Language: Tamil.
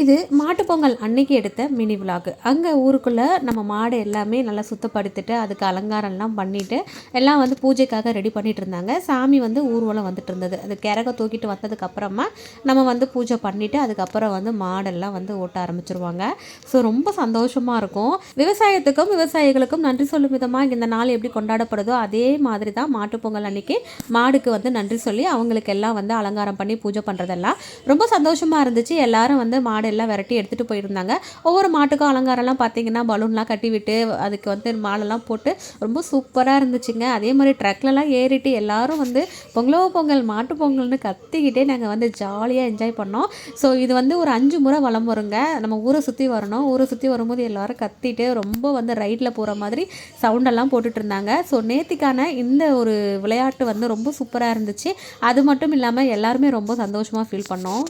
இது மாட்டுப்பொங்கல் அன்னைக்கு எடுத்த மினி விலாக் அங்கே ஊருக்குள்ளே நம்ம மாடு எல்லாமே நல்லா சுத்தப்படுத்திட்டு அதுக்கு அலங்காரம்லாம் பண்ணிவிட்டு எல்லாம் வந்து பூஜைக்காக ரெடி பண்ணிட்டு இருந்தாங்க. சாமி வந்து ஊர்வலம் வந்துட்டு இருந்தது. அது கிறக தூக்கிட்டு வந்ததுக்கப்புறமா நம்ம வந்து பூஜை பண்ணிவிட்டு அதுக்கப்புறம் வந்து மாடெல்லாம் வந்து ஓட்ட ஆரம்பிச்சிருவாங்க. ஸோ ரொம்ப சந்தோஷமாக இருக்கும். விவசாயத்துக்கும் விவசாயிகளுக்கும் நன்றி சொல்லும் விதமாக இந்த நாள் எப்படி கொண்டாடப்படுதோ அதே மாதிரி தான் மாட்டுப்பொங்கல் அன்னைக்கு மாடுக்கு வந்து நன்றி சொல்லி அவங்களுக்கு எல்லாம் வந்து அலங்காரம் பண்ணி பூஜை பண்ணுறதெல்லாம் ரொம்ப சந்தோஷமாக இருந்துச்சு. எல்லாரும் வந்து மாடு எல்லாம் விரட்டி எடுத்துகிட்டு போயிருந்தாங்க. ஒவ்வொரு மாட்டுக்கும் அலங்காரம்லாம் பார்த்தீங்கன்னா பலூன்லாம் கட்டி விட்டு அதுக்கு வந்து மாலைலாம் போட்டு ரொம்ப சூப்பராக இருந்துச்சுங்க. அதே மாதிரி ட்ரக்லலாம் ஏறிட்டு எல்லாரும் வந்து பொங்கலோ பொங்கல் மாட்டு பொங்கல்னு கத்திக்கிட்டே நாங்கள் வந்து ஜாலியாக என்ஜாய் பண்ணோம். ஸோ இது வந்து ஒரு அஞ்சு முறை வளம் வருங்க. நம்ம ஊரை சுற்றி வரணும். ஊரை சுற்றி வரும்போது எல்லோரும் கத்திட்டு ரொம்ப வந்து ரைட்டில் போகிற மாதிரி சவுண்டெல்லாம் போட்டுட்டு இருந்தாங்க. ஸோ நேத்திக்கான இந்த ஒரு விளையாட்டு வந்து ரொம்ப சூப்பராக இருந்துச்சு. அது மட்டும் இல்லாமல் எல்லாருமே ரொம்ப சந்தோஷமாக ஃபீல் பண்ணோம்.